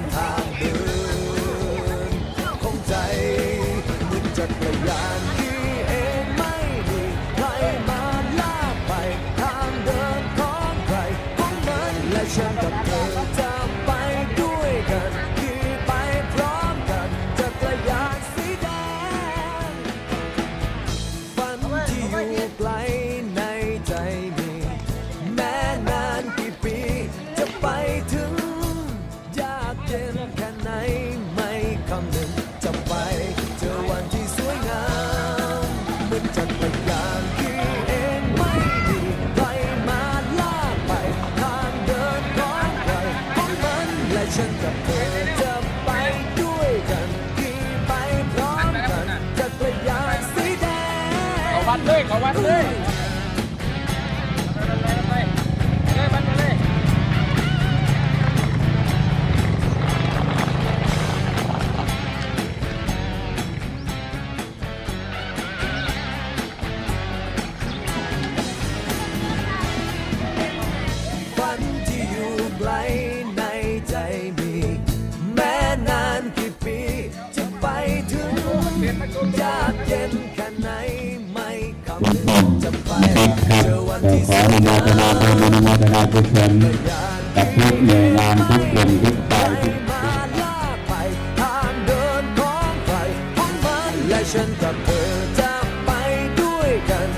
นทางเดินของใจมือนจักรยาน เอจะไปด้วยกัอมกันดง เขาวัดเลยเขาวัดเลย ยากเย็นแค่ไหนไม่คำนึงจะไปเจอวันที่ขออนุโมทนาบุญอนุโมทนาบุญกับทุกหน่วยงานทุกกลุ่องกฝ่ายทุกและฉันกับเธอจะไปด้วยกัน